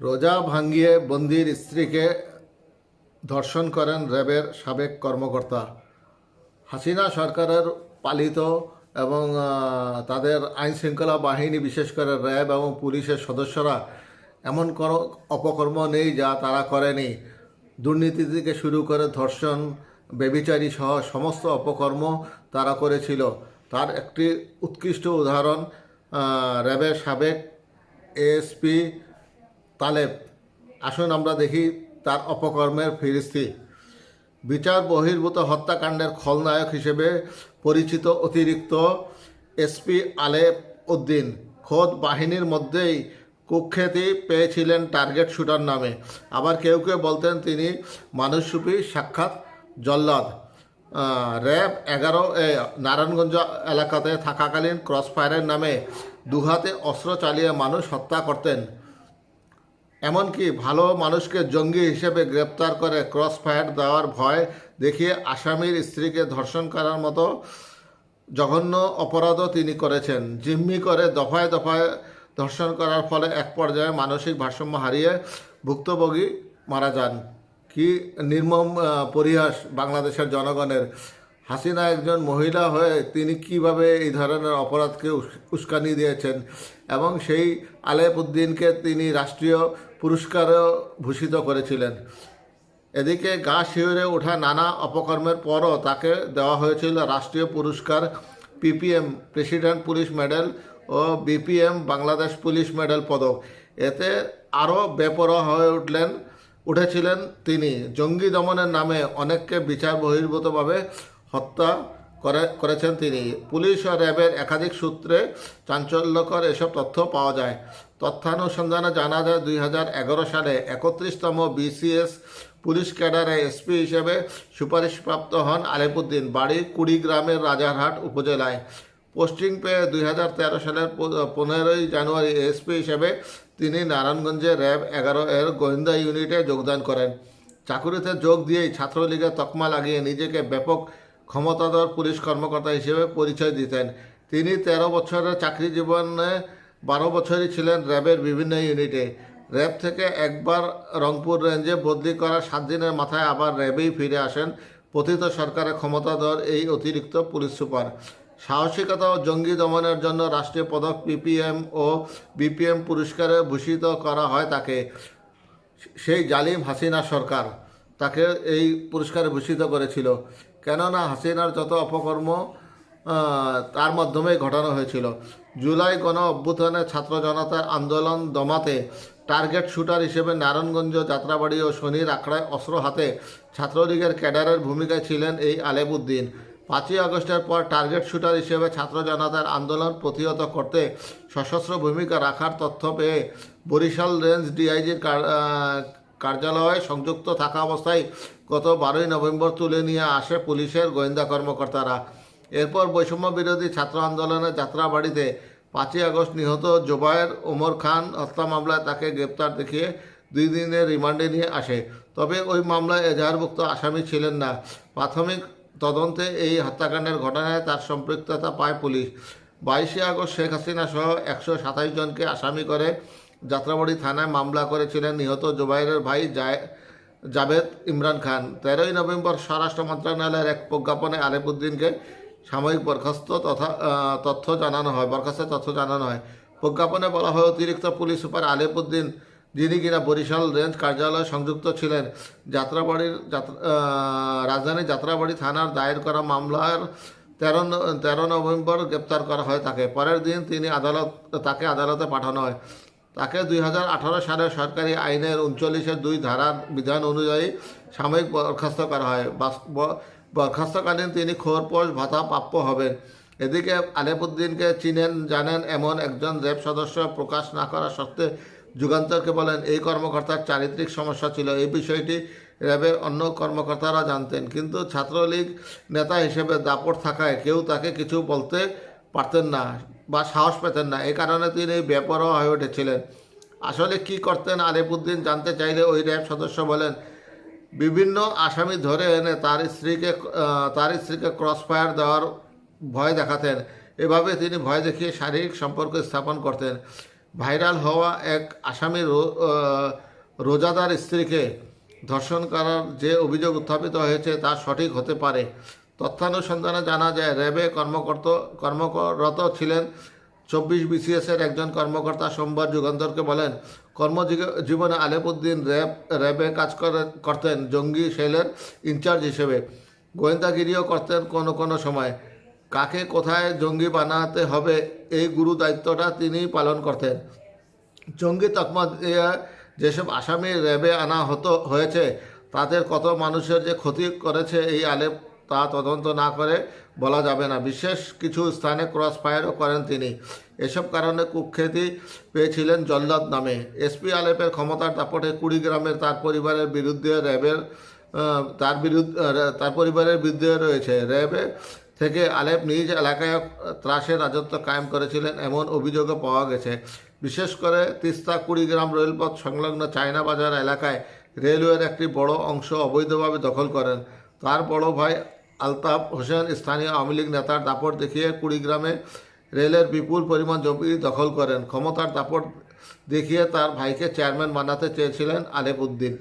রোজা ভাঙ্গিয়ে বন্দির স্ত্রীকে ধর্ষণ করেন র্যাবের সাবেক কর্মকর্তা। হাসিনা সরকারের পালিত এবং তাদের আইন শৃঙ্খলা বাহিনী, বিশেষ করে র্যাব এবং পুলিশের সদস্যরা এমন কোনো অপকর্ম নেই যা তারা করেনি। দুর্নীতি থেকে শুরু করে ধর্ষণ, বেবিচারী সহ সমস্ত অপকর্ম তারা করেছিল। তার একটি উৎকৃষ্ট উদাহরণ র্যাবের সাবেক এএসপি তালেব আসুন আমরা দেখি তার অপকর্মের ফিরিস্তি। বিচার বহির্ভূত হত্যাকাণ্ডের খলনায়ক হিসেবে পরিচিত অতিরিক্ত এসপি আলেপ উদ্দিন। খোদ বাহিনীর মধ্যেই কুখ্যাতি পেয়েছিলেন টার্গেট শুটার নামে। আবার কেউ কেউ বলতেন তিনি মানুষরূপী সাক্ষাৎ জল্লাদ। র্যাব এগারো নারায়ণগঞ্জ এলাকাতে থাকাকালীন ক্রসফায়ারের নামে দুহাতে অস্ত্র চালিয়ে মানুষ হত্যা করতেন। এমনকি ভালো মানুষকে জঙ্গি হিসেবে গ্রেপ্তার করে ক্রস ফায়ার দেওয়ার ভয় দেখিয়ে আসামির স্ত্রীকে ধর্ষণ করার মতো জঘন্য অপরাধও তিনি করেছেন। জিম্মি করে দফায় দফায় ধর্ষণ করার ফলে এক পর্যায়ে মানসিক ভারসাম্য হারিয়ে ভুক্তভোগী মারা যান। কি নির্মম পরিহাস বাংলাদেশের জনগণের হাসিনা একজন মহিলা হয়ে তিনি কীভাবে এই ধরনের অপরাধকে উস- উস্কানি দিয়েছেন এবং সেই আলেপুদ্দিনকে তিনি রাষ্ট্রীয় পুরস্কারও ভূষিত করেছিলেন। এদিকে গা শিউরে ওঠা নানা অপকর্মের পরও তাকে দেওয়া হয়েছিল রাষ্ট্রীয় পুরস্কার, পিপিএম প্রেসিডেন্ট পুলিশ মেডেল ও বিপিএম বাংলাদেশ পুলিশ মেডেল পদক। এতে আরও বেপরোয়া হয়ে উঠলেন, উঠেছিলেন তিনি। জঙ্গি দমনের নামে অনেককে বিচার বহির্ভূতভাবে হত্যা করে, করেছেন তিনি। পুলিশ ও র্যাবের একাধিক সূত্রে চাঞ্চল্যকর এসব তথ্য পাওয়া যায়। তথ্যানুসন্ধানে জানা যায়, দুই হাজার এগারো সালে একত্রিশতম বিসিএস পুলিশ ক্যাডারে এসপি হিসেবে সুপারিশপ্রাপ্ত হন আলিপুদ্দিন বাড়ি কুড়িগ্রামের রাজারহাট উপজেলায়। পোস্টিং পেয়ে দুই হাজার তেরো সালের পনেরোই জানুয়ারি এসপি হিসেবে তিনি নারায়ণগঞ্জে র্যাব এগারো এর গোয়েন্দা ইউনিটে যোগদান করেন। চাকুরিতে যোগ দিয়েই ছাত্রলীগের তকমা লাগিয়ে নিজেকে ব্যাপক ক্ষমতাধর পুলিশ কর্মকর্তা হিসেবে পরিচয় দিতেন। তিনি তেরো বছরের চাকরি জীবনে বারো বছরই ছিলেন র্যাবের বিভিন্ন ইউনিটে। র্যাব থেকে একবার রংপুর রেঞ্জে বদলি করা সাত দিনের মাথায় আবার র্যাবেই ফিরে আসেন পতিত সরকারের ক্ষমতাধর এই অতিরিক্ত পুলিশ সুপার। সাহসিকতা ও জঙ্গি দমনের জন্য রাষ্ট্রীয় পদক পিপিএম ও বিপিএম পুরস্কারে ভূষিত করা হয় তাকে। সেই জালিম হাসিনা সরকার তাকে এই পুরস্কারে ভূষিত করেছিল। কেননা হাসিনার যত অপকর্ম তার মাধ্যমেই ঘটানো হয়েছিল। জুলাই গণ অভ্যুত্থানে ছাত্র জনতার আন্দোলন দমাতে টার্গেট শুটার হিসেবে নারায়ণগঞ্জ যাত্রাবাড়ি ও শনির আখড়ায় অস্ত্র হাতে ছাত্রলীগের ক্যাডারের ভূমিকায় ছিলেন এই আলেবুদ্দিন পাঁচই আগস্টের পর টার্গেট শুটার হিসেবে ছাত্র জনতার আন্দোলন প্রতিহত করতে সশস্ত্র ভূমিকা রাখার তথ্য পেয়ে বরিশাল রেঞ্জ ডিআইজির কার্যালয়ে সংযুক্ত থাকা অবস্থায় গত বারোই নভেম্বর তুলে নিয়ে আসে পুলিশের গোয়েন্দা কর্মকর্তারা। এরপর বৈষম্য বিরোধী ছাত্র আন্দোলনের যাত্রাবাড়িতে পাঁচই আগস্ট নিহত জোবায়ের ওমর খান হত্যা মামলায় তাকে গ্রেপ্তার দেখিয়ে দুই দিনের রিমান্ডে নিয়ে আসে। তবে ওই মামলায় এজাহারভুক্ত আসামি ছিলেন না। প্রাথমিক তদন্তে এই হত্যাকাণ্ডের ঘটনায় তার সম্পৃক্ততা পায় পুলিশ। বাইশে আগস্ট শেখ হাসিনা সহ একশো সাতাইশ জনকে আসামি করে যাত্রাবাড়ি থানায় মামলা করেছিলেন নিহত জোবাইরের ভাই জাভেদ ইমরান খান। তেরোই নভেম্বর স্বরাষ্ট্র মন্ত্রণালয়ের এক প্রজ্ঞাপনে আরিফুদ্দিনকে সাময়িক বরখাস্ত তথা তথ্য জানানো হয়, বরখাস্তের তথ্য জানানো হয়। প্রজ্ঞাপনে বলা হয়, অতিরিক্ত পুলিশ সুপার আলিপুদ্দিন যিনি কিনা বরিশাল রেঞ্জ কার্যালয়ে সংযুক্ত ছিলেন। যাত্রাবাড়ির যাত্রা রাজধানীর যাত্রাবাড়ি থানার দায়ের করা মামলার তেরো তেরো নভেম্বর গ্রেপ্তার করা হয় তাকে। পরের দিন তিনি আদালত, তাকে আদালতে পাঠানো হয়। তাকে দুই হাজার আঠারো সালের সরকারি আইনের উনচল্লিশের দুই ধারার বিধান অনুযায়ী সাময়িক বরখাস্ত করা হয়। বরখাস্তকালীন তিনি খোরপোশ ভাতা প্রাপ্য হবেন। এদিকে আলেপুদ্দিনকে চিনেন, জানেন এমন একজন র্যাব সদস্য প্রকাশ না করা সত্ত্বে যুগান্তরকে বলেন, এই কর্মকর্তার চারিত্রিক সমস্যা ছিল। এই বিষয়টি র্যাবের অন্য কর্মকর্তারা জানতেন। কিন্তু ছাত্রলীগ নেতা হিসেবে দাপট থাকায় কেউ তাকে কিছু বলতে পারতেন না। বা সাহস পেতেন না। এই কারণে তিনি বেপরোয়া হয়ে উঠেছিলেন। আসলে কি করতেন আলিপুদ্দিন জানতে চাইলে ওই র্যাব সদস্য বলেন, বিভিন্ন আসামি ধরে এনে তার স্ত্রীকে তার স্ত্রীকে ক্রস ফায়ার দেওয়ার ভয় দেখাতেন। এভাবে তিনি ভয় দেখিয়ে শারীরিক সম্পর্ক স্থাপন করতেন। ভাইরাল হওয়া এক আসামি রোজাদার স্ত্রীকে ধর্ষণ করার যে অভিযোগ উত্থাপিত হয়েছে তা সঠিক হতে পারে। তথ্যানুসন্ধানে জানা যায়, র্যাবে কর্মকর্ত কর্মরত ছিলেন চব্বিশ বিসিএসের একজন কর্মকর্তা সোমবার যুগান্তরকে বলেন, কর্মজীবনে আলেপুদ্দিন র্যাব র্যাবে কাজ করে- করতেন জঙ্গি সেলের ইনচার্জ হিসেবে। গোয়েন্দাগিরিও করতেন কোনো কোনো সময়। কাকে কোথায় জঙ্গি বানাতে হবে এই গুরু দায়িত্বটা তিনি পালন করতেন। জঙ্গি তকমা যেসব আসামি র্যাবে আনা হতো হয়েছে, তাদের কত মানুষের যে ক্ষতি করেছে এই আলেপ তা তদন্ত না করে বলা যাবে না। বিশেষ কিছু স্থানে ক্রস ফায়ারও করেন তিনি। এসব কারণে কুখ্যাতি পেয়েছিলেন জল্লাদ নামে। এসপি আলেপের ক্ষমতার দাপটে কুড়িগ্রামের তার পরিবারের বিরুদ্ধে র্যাবের তার বিরুদ্ধে তার পরিবারের বিরুদ্ধে রয়েছে। র্যাবে থেকে আলেপ নিজ এলাকায় ত্রাসের রাজত্ব কায়েম করেছিলেন এমন অভিযোগও পাওয়া গেছে। বিশেষ করে তিস্তা কুড়িগ্রাম রেলপথ সংলগ্ন চায়না বাজার এলাকায় রেলওয়ের একটি বড় অংশ অবৈধভাবে দখল করেন। তার বড় ভাই আলতাফ হোসেন স্থানীয় আওয়ামী লীগ নেতার দাপট দেখিয়ে কুড়িগ্রামে রেলের বিপুল পরিমাণ জমি দখল করেন। ক্ষমতার দাপট দেখিয়ে তার ভাইকে চেয়ারম্যান বানাতে চেয়েছিলেন আলেপ উদ্দিন।